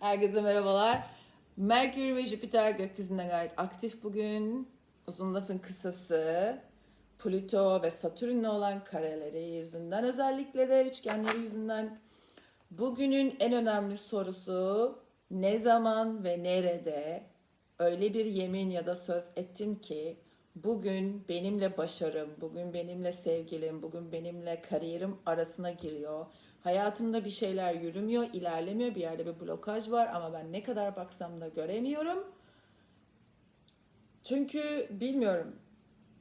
Herkese merhabalar. Merkür ve Jüpiter gökyüzünde gayet aktif bugün. Uzun lafın kısası. Plüto ve Satürn'le olan kareleri yüzünden özellikle de üçgenleri yüzünden bugünün en önemli sorusu ne zaman ve nerede öyle bir yemin ya da söz ettim ki bugün benimle başarım, bugün benimle sevgilim, bugün benimle kariyerim arasına giriyor. Hayatımda bir şeyler yürümüyor, ilerlemiyor. Bir yerde bir blokaj var ama ben ne kadar baksam da göremiyorum. Çünkü bilmiyorum.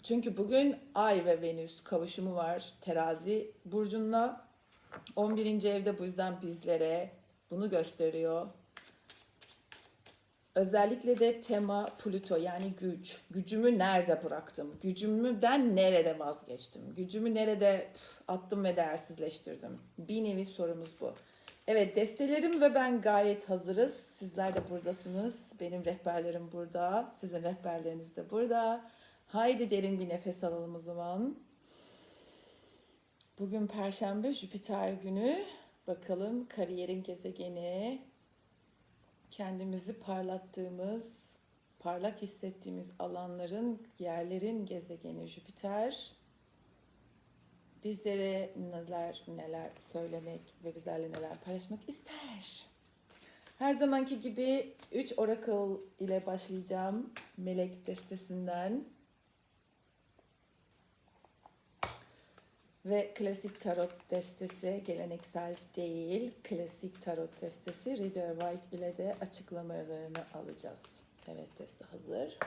Çünkü bugün Ay ve Venüs kavuşumu var terazi burcunda. 11. evde bu yüzden bizlere bunu gösteriyor. Özellikle de tema Plüto yani güç. Gücümü nerede bıraktım? Gücümden nerede vazgeçtim? Gücümü nerede attım ve değersizleştirdim? Bir nevi sorumuz bu. Evet destelerim ve ben gayet hazırız. Sizler de buradasınız. Benim rehberlerim burada. Sizin rehberleriniz de burada. Haydi derin bir nefes alalım o zaman. Bugün Perşembe Jüpiter günü. Bakalım kariyerin gezegeni, kendimizi parlattığımız, parlak hissettiğimiz alanların, yerlerin gezegeni Jüpiter bizlere neler neler söylemek ve bizlerle neler paylaşmak ister. Her zamanki gibi 3 Oracle ile başlayacağım. Melek destesinden. Ve klasik tarot destesi geleneksel değil. Klasik tarot destesi Rider White ile de açıklamalarını alacağız. Evet deste hazır.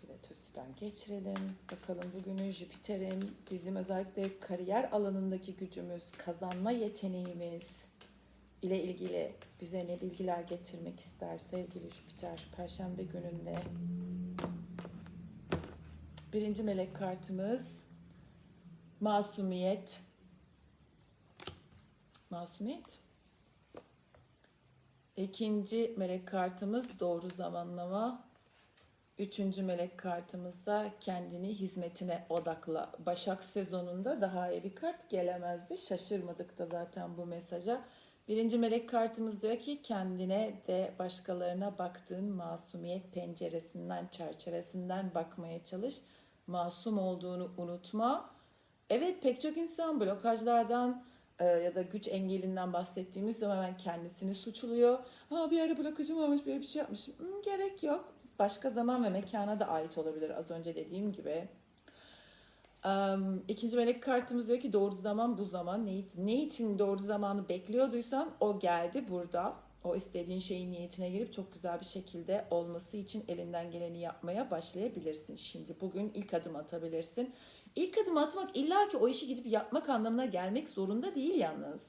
Pilatüs'ten geçirelim. Bakalım bugünün Jüpiter'in bizim özellikle kariyer alanındaki gücümüz, kazanma yeteneğimiz ile ilgili bize ne bilgiler getirmek ister sevgili Jüpiter Perşembe gününde. Birinci melek kartımız masumiyet. Masumiyet. İkinci melek kartımız doğru zamanlama. Üçüncü melek kartımızda kendini hizmetine odakla. Başak sezonunda daha iyi bir kart gelemezdi. Şaşırmadık da zaten bu mesaja. Birinci melek kartımız diyor ki kendine de başkalarına baktığın masumiyet penceresinden, çerçevesinden bakmaya çalış. Masum olduğunu unutma. Evet pek çok insan blokajlardan e, ya da güç engelinden bahsettiğimiz zaman hemen kendisini suçluyor. Ha bir yerde blokajım varmış, bir bir şey yapmışım. Hmm, gerek yok. Başka zaman ve mekana da ait olabilir az önce dediğim gibi. Um, ikinci melek kartımız diyor ki doğru zaman bu zaman. Ne, ne için doğru zamanı bekliyorduysan o geldi burada. O istediğin şeyin niyetine girip çok güzel bir şekilde olması için elinden geleni yapmaya başlayabilirsin. Şimdi bugün ilk adım atabilirsin. İlk adım atmak illa ki o işi gidip yapmak anlamına gelmek zorunda değil yalnız.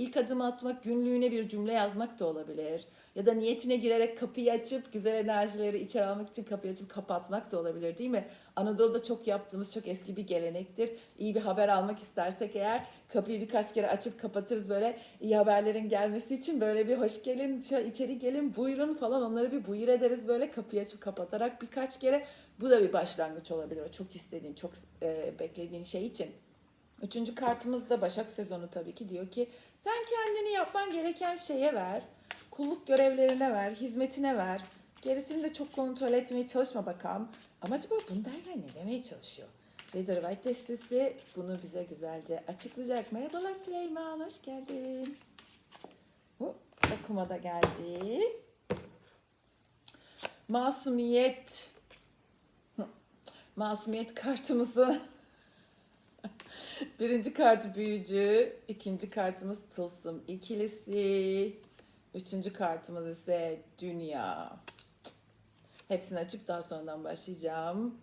İlk adım atmak günlüğüne bir cümle yazmak da olabilir. Ya da niyetine girerek kapıyı açıp güzel enerjileri içeri almak için kapıyı açıp kapatmak da olabilir değil mi? Anadolu'da çok yaptığımız çok eski bir gelenektir. İyi bir haber almak istersek eğer kapıyı birkaç kere açıp kapatırız böyle iyi haberlerin gelmesi için böyle bir hoş gelin içeri gelin buyurun falan onları bir buyur ederiz böyle kapıyı açıp kapatarak birkaç kere. Bu da bir başlangıç olabilir o çok istediğin çok e, beklediğin şey için. Üçüncü kartımız da Başak sezonu tabii ki diyor ki sen kendini yapman gereken şeye ver. Kulluk görevlerine ver, hizmetine ver. Gerisini de çok kontrol etmeye çalışma bakalım. Ama acaba bunu derken ne demeye çalışıyor? Reader White destesi bunu bize güzelce açıklayacak. Merhabalar Süleyman, hoş geldin. Bu okuma da geldi. Masumiyet. Masumiyet kartımızı Birinci kartı büyücü, ikinci kartımız tılsım ikilisi, üçüncü kartımız ise dünya. Hepsini açıp daha sonradan başlayacağım.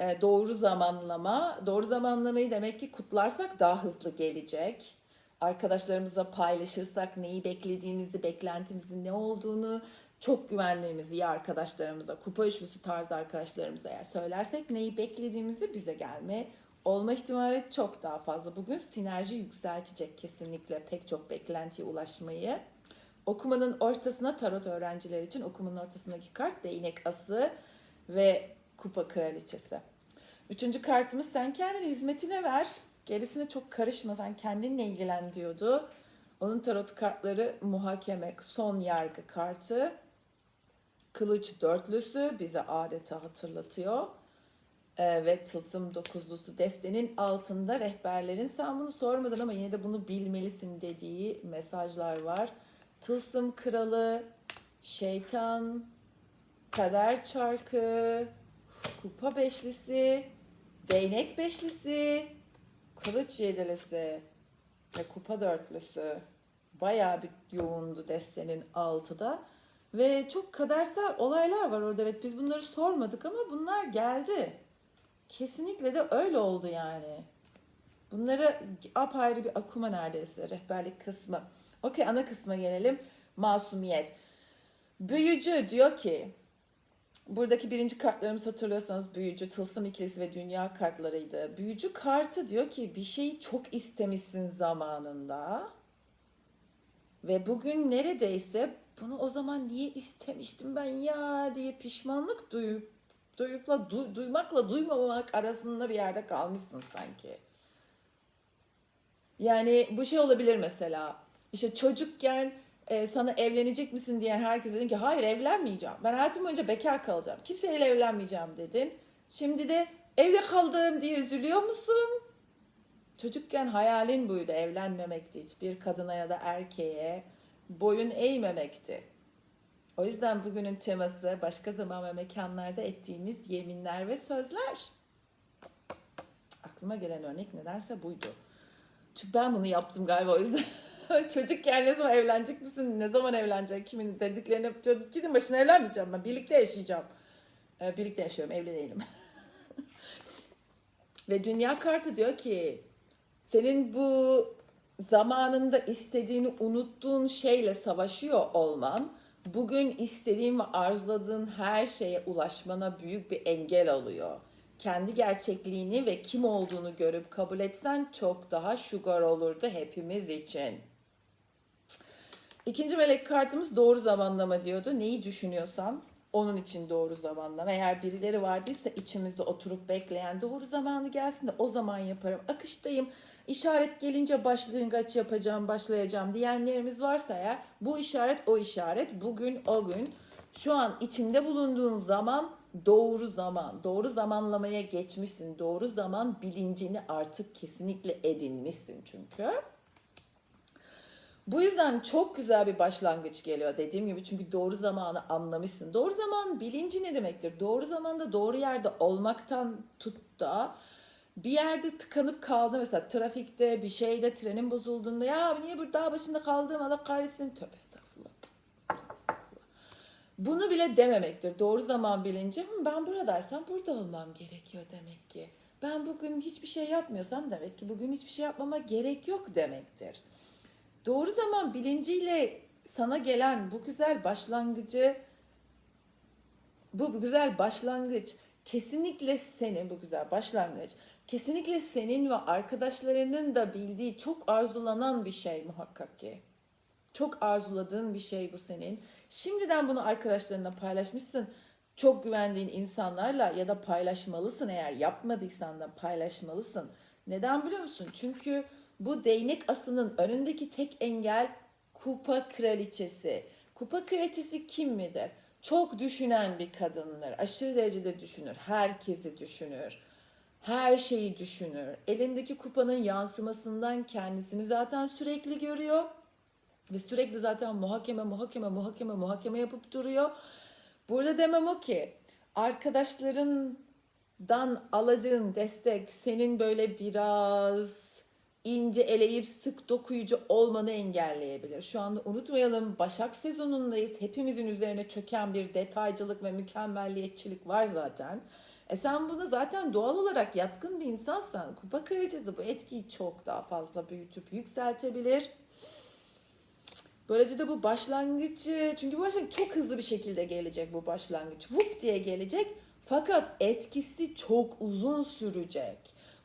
Ee, doğru zamanlama. Doğru zamanlamayı demek ki kutlarsak daha hızlı gelecek. Arkadaşlarımızla paylaşırsak neyi beklediğimizi, beklentimizin ne olduğunu, çok güvendiğimiz iyi arkadaşlarımıza, kupa üçlüsü tarzı arkadaşlarımıza eğer söylersek neyi beklediğimizi bize gelme olma ihtimali çok daha fazla. Bugün sinerji yükseltecek kesinlikle pek çok beklentiye ulaşmayı. Okumanın ortasına tarot öğrenciler için okumanın ortasındaki kart değnek ası ve kupa kraliçesi. Üçüncü kartımız sen kendini hizmetine ver. Gerisine çok karışma sen kendinle ilgilen diyordu. Onun tarot kartları muhakeme son yargı kartı. Kılıç dörtlüsü bize adeta hatırlatıyor. Ee, ve tılsım dokuzlusu destenin altında rehberlerin sen bunu sormadın ama yine de bunu bilmelisin dediği mesajlar var. Tılsım kralı, şeytan, kader çarkı, kupa beşlisi, değnek beşlisi, kılıç yedilisi ve kupa dörtlüsü. Bayağı bir yoğundu destenin altıda. Ve çok kadersel olaylar var orada. Evet biz bunları sormadık ama bunlar geldi. Kesinlikle de öyle oldu yani. Bunlara apayrı bir akuma neredeyse rehberlik kısmı. Okey ana kısma gelelim. Masumiyet. Büyücü diyor ki buradaki birinci kartlarımız hatırlıyorsanız büyücü, tılsım ikilisi ve dünya kartlarıydı. Büyücü kartı diyor ki bir şeyi çok istemişsin zamanında. Ve bugün neredeyse bunu o zaman niye istemiştim ben ya diye pişmanlık duyup duyupla du- duymakla duymamak arasında bir yerde kalmışsın sanki. Yani bu şey olabilir mesela. İşte çocukken e, sana evlenecek misin diyen herkes dedin ki hayır evlenmeyeceğim. Ben hayatım boyunca bekar kalacağım. Kimseyle evlenmeyeceğim dedin. Şimdi de evde kaldım diye üzülüyor musun? Çocukken hayalin buydu evlenmemekti hiçbir kadına ya da erkeğe boyun eğmemekti. O yüzden bugünün teması başka zaman ve mekanlarda ettiğimiz yeminler ve sözler. Aklıma gelen örnek nedense buydu. Çünkü ben bunu yaptım galiba o yüzden. Çocukken ne zaman evlenecek misin? Ne zaman evlenecek? Kimin dediklerini yapıyordum. Gidin başına evlenmeyeceğim ben. Birlikte yaşayacağım. Ee, birlikte yaşıyorum. Evli değilim. Ve dünya kartı diyor ki senin bu zamanında istediğini unuttuğun şeyle savaşıyor olman bugün istediğin ve arzuladığın her şeye ulaşmana büyük bir engel oluyor. Kendi gerçekliğini ve kim olduğunu görüp kabul etsen çok daha sugar olurdu hepimiz için. İkinci melek kartımız doğru zamanlama diyordu. Neyi düşünüyorsan onun için doğru zamanlama. Eğer birileri vardıysa içimizde oturup bekleyen doğru zamanı gelsin de o zaman yaparım. Akıştayım. İşaret gelince başlangıç yapacağım, başlayacağım diyenlerimiz varsa eğer bu işaret o işaret, bugün o gün. Şu an içinde bulunduğun zaman doğru zaman, doğru zamanlamaya geçmişsin. Doğru zaman bilincini artık kesinlikle edinmişsin çünkü. Bu yüzden çok güzel bir başlangıç geliyor dediğim gibi çünkü doğru zamanı anlamışsın. Doğru zaman bilinci ne demektir? Doğru zamanda doğru yerde olmaktan tut da bir yerde tıkanıp kaldı mesela trafikte bir şeyde trenin bozulduğunda ya niye burada dağ başında kaldım Allah kahretsin tövbe estağfurullah. Bunu bile dememektir. Doğru zaman bilinci "Hı, ben buradaysam burada olmam gerekiyor demek ki. Ben bugün hiçbir şey yapmıyorsam demek ki bugün hiçbir şey yapmama gerek yok demektir. Doğru zaman bilinciyle sana gelen bu güzel başlangıcı bu, bu güzel başlangıç kesinlikle senin bu güzel başlangıç kesinlikle senin ve arkadaşlarının da bildiği çok arzulanan bir şey muhakkak ki. Çok arzuladığın bir şey bu senin. Şimdiden bunu arkadaşlarına paylaşmışsın. Çok güvendiğin insanlarla ya da paylaşmalısın eğer yapmadıysan da paylaşmalısın. Neden biliyor musun? Çünkü bu değnek asının önündeki tek engel kupa kraliçesi. Kupa kraliçesi kim midir? Çok düşünen bir kadındır. Aşırı derecede düşünür. Herkesi düşünür. Her şeyi düşünür. Elindeki kupanın yansımasından kendisini zaten sürekli görüyor. Ve sürekli zaten muhakeme, muhakeme, muhakeme, muhakeme yapıp duruyor. Burada demem o ki arkadaşlarından alacağın destek senin böyle biraz ince eleyip sık dokuyucu olmanı engelleyebilir. Şu anda unutmayalım Başak sezonundayız. Hepimizin üzerine çöken bir detaycılık ve mükemmelliyetçilik var zaten. E sen buna zaten doğal olarak yatkın bir insansan kupa kraliçesi bu etkiyi çok daha fazla büyütüp yükseltebilir. Böylece de bu başlangıcı çünkü bu başlangıç çok hızlı bir şekilde gelecek bu başlangıç. Vup diye gelecek fakat etkisi çok uzun sürecek.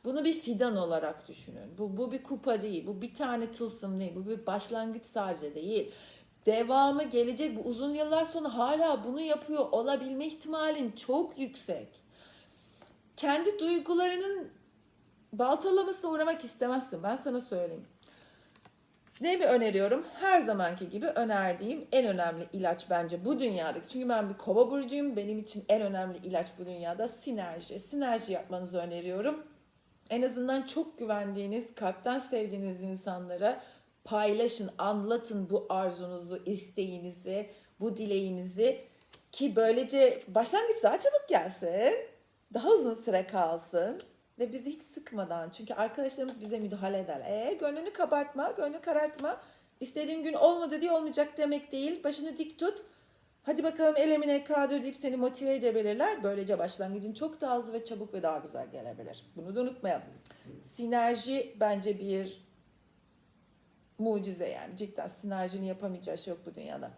Bunu bir fidan olarak düşünün. Bu, bu bir kupa değil, bu bir tane tılsım değil, bu bir başlangıç sadece değil. Devamı gelecek, bu uzun yıllar sonra hala bunu yapıyor olabilme ihtimalin çok yüksek. Kendi duygularının baltalamasına uğramak istemezsin, ben sana söyleyeyim. Ne mi öneriyorum? Her zamanki gibi önerdiğim en önemli ilaç bence bu dünyadaki. Çünkü ben bir kova burcuyum. Benim için en önemli ilaç bu dünyada sinerji. Sinerji yapmanızı öneriyorum. En azından çok güvendiğiniz, kalpten sevdiğiniz insanlara paylaşın, anlatın bu arzunuzu, isteğinizi, bu dileğinizi ki böylece başlangıç daha çabuk gelsin, daha uzun süre kalsın ve bizi hiç sıkmadan çünkü arkadaşlarımız bize müdahale eder. E gönlünü kabartma, gönlünü karartma. İstediğin gün olmadı diye olmayacak demek değil. Başını dik tut. Hadi bakalım elemine kadir deyip seni motive edebilirler. Böylece başlangıcın çok daha hızlı ve çabuk ve daha güzel gelebilir. Bunu da unutmayalım. Sinerji bence bir mucize yani. Cidden sinerjinin yapamayacağı şey yok bu dünyada.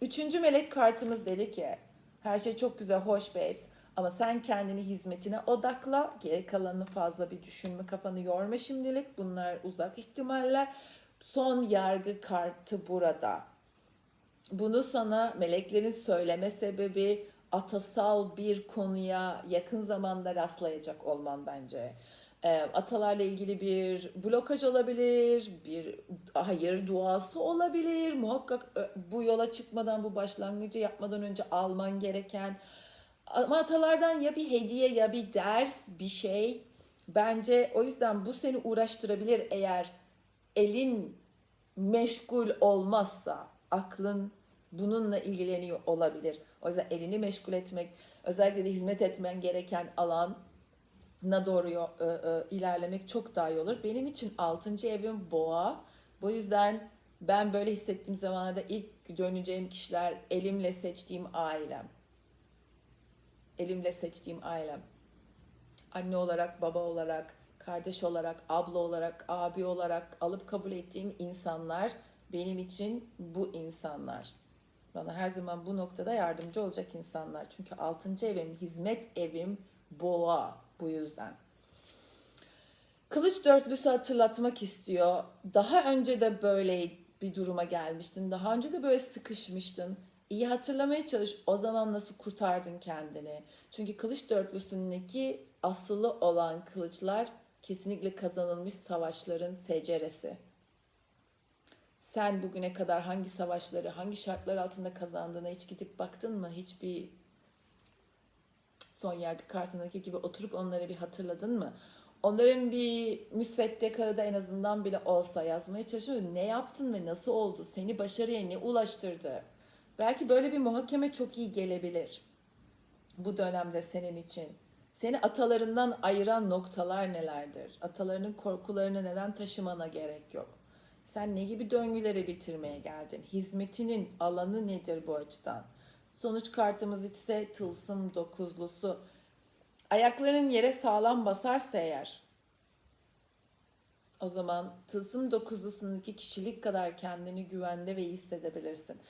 Üçüncü melek kartımız dedi ki her şey çok güzel, hoş babes. Ama sen kendini hizmetine odakla. Geri kalanını fazla bir düşünme, kafanı yorma şimdilik. Bunlar uzak ihtimaller. Son yargı kartı burada. Bunu sana meleklerin söyleme sebebi atasal bir konuya yakın zamanda rastlayacak olman bence. Ee, atalarla ilgili bir blokaj olabilir, bir hayır duası olabilir. Muhakkak bu yola çıkmadan, bu başlangıcı yapmadan önce alman gereken ama atalardan ya bir hediye ya bir ders, bir şey. Bence o yüzden bu seni uğraştırabilir eğer elin meşgul olmazsa, aklın bununla ilgileniyor olabilir. O yüzden elini meşgul etmek, özellikle de hizmet etmen gereken alana doğru e, e, ilerlemek çok daha iyi olur. Benim için 6. evim boğa. Bu yüzden ben böyle hissettiğim zamanlarda ilk döneceğim kişiler elimle seçtiğim ailem. Elimle seçtiğim ailem. Anne olarak, baba olarak, kardeş olarak, abla olarak, abi olarak alıp kabul ettiğim insanlar benim için bu insanlar. Bana her zaman bu noktada yardımcı olacak insanlar. Çünkü 6. evim, hizmet evim boğa bu yüzden. Kılıç dörtlüsü hatırlatmak istiyor. Daha önce de böyle bir duruma gelmiştin. Daha önce de böyle sıkışmıştın. İyi hatırlamaya çalış. O zaman nasıl kurtardın kendini? Çünkü kılıç dörtlüsündeki asılı olan kılıçlar kesinlikle kazanılmış savaşların seceresi. Sen bugüne kadar hangi savaşları, hangi şartlar altında kazandığına hiç gidip baktın mı? Hiçbir son yargı kartındaki gibi oturup onları bir hatırladın mı? Onların bir müsvedde kağıda en azından bile olsa yazmaya çalışıyor. Ne yaptın ve nasıl oldu? Seni başarıya ne ulaştırdı? Belki böyle bir muhakeme çok iyi gelebilir. Bu dönemde senin için. Seni atalarından ayıran noktalar nelerdir? Atalarının korkularını neden taşımana gerek yok? Sen ne gibi döngüleri bitirmeye geldin? Hizmetinin alanı nedir bu açıdan? Sonuç kartımız ise tılsım dokuzlusu. Ayakların yere sağlam basarsa eğer o zaman tılsım dokuzlusundaki kişilik kadar kendini güvende ve iyi hissedebilirsin.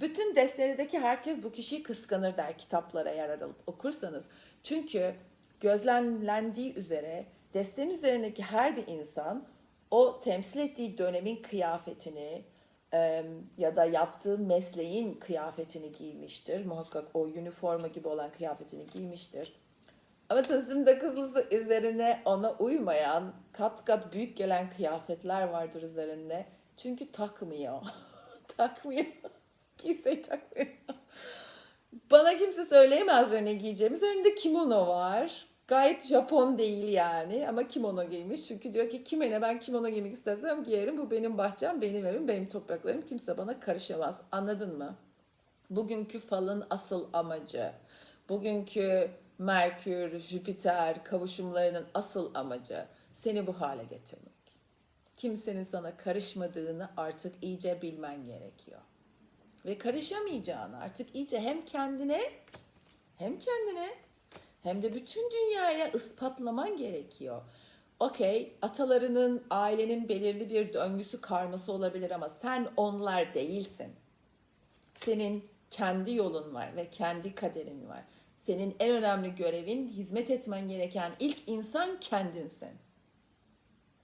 Bütün destedeki herkes bu kişiyi kıskanır der kitaplara eğer alıp okursanız. Çünkü gözlemlendiği üzere destenin üzerindeki her bir insan o temsil ettiği dönemin kıyafetini ya da yaptığı mesleğin kıyafetini giymiştir. Muhakkak o üniforma gibi olan kıyafetini giymiştir. Ama tılsım dokuzlusu üzerine ona uymayan kat kat büyük gelen kıyafetler vardır üzerinde. Çünkü takmıyor. takmıyor. Kimseyi takmıyor. Bana kimse söyleyemez ne giyeceğimiz. Önünde kimono var. Gayet Japon değil yani ama kimono giymiş. Çünkü diyor ki kime ne ben kimono giymek istersem giyerim. Bu benim bahçem, benim evim, benim topraklarım. Kimse bana karışamaz. Anladın mı? Bugünkü falın asıl amacı, bugünkü Merkür, Jüpiter kavuşumlarının asıl amacı seni bu hale getirmek. Kimsenin sana karışmadığını artık iyice bilmen gerekiyor. Ve karışamayacağını artık iyice hem kendine hem kendine hem de bütün dünyaya ispatlaman gerekiyor. Okey, atalarının, ailenin belirli bir döngüsü karması olabilir ama sen onlar değilsin. Senin kendi yolun var ve kendi kaderin var. Senin en önemli görevin hizmet etmen gereken ilk insan kendinsin.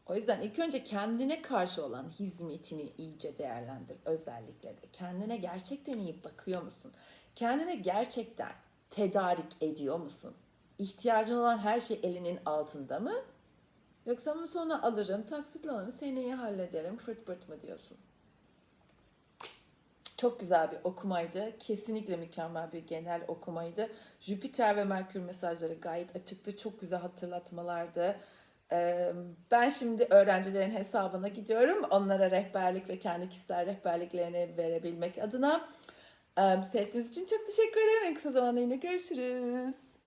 O yüzden ilk önce kendine karşı olan hizmetini iyice değerlendir özellikle de. Kendine gerçekten iyi bakıyor musun? Kendine gerçekten tedarik ediyor musun? İhtiyacın olan her şey elinin altında mı? Yoksa mı sonra alırım, taksitle alırım, seneye hallederim, fırt fırt mı diyorsun? Çok güzel bir okumaydı. Kesinlikle mükemmel bir genel okumaydı. Jüpiter ve Merkür mesajları gayet açıktı. Çok güzel hatırlatmalardı. Ben şimdi öğrencilerin hesabına gidiyorum. Onlara rehberlik ve kendi kişisel rehberliklerini verebilmek adına. Seyrettiğiniz için çok teşekkür ederim. En kısa zamanda yine görüşürüz.